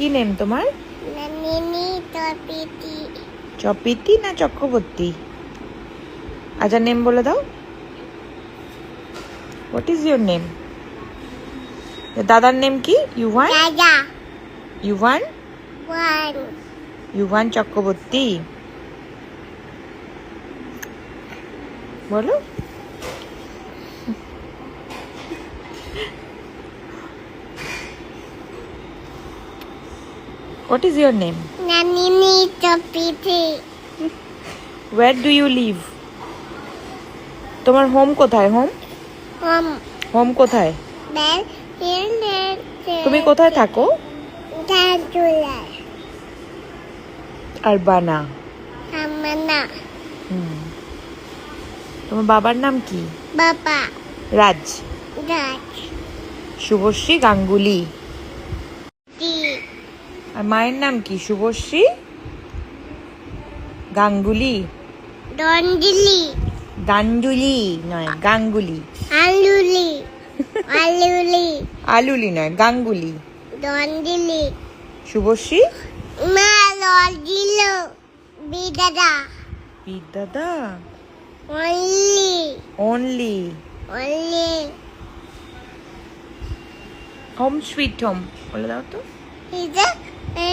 কি নেম তোমার? চপিতি। না চক্রবর্তী? আচ্ছা নেম বলে দাও। হোয়াট ইজ ইউর নেম দাদার নেম কি? ইউভান ইউভান ইউভান চক্রবর্তী। বলো। হোয়াট ইজ ইউর নেম নানিনি তপিতি ওয়ার ডু ইউ লিভ তোমার হোম কোথায় হোম হোম হোম কোথায়? তুমি কোথায় থাকো? আর বানা? তোমার বাবার নাম কি? বাবা রাজ। দাদ শুভশ্রী গাঙ্গুলি। আর মায়ের নাম কি? শুভশ্রী? গাঙ্গুলি? দন্দিলি গাঙ্গুলি নয় গাঙ্গুলি। আলুলি। আলুলি। আলুলি নয় গাঙ্গুলি। দন্দিলি শুভশ্রী? মা লদিল বিদাদা দাদা? Only. Only. Only. Home sweet home. বলে দাও তো। Is a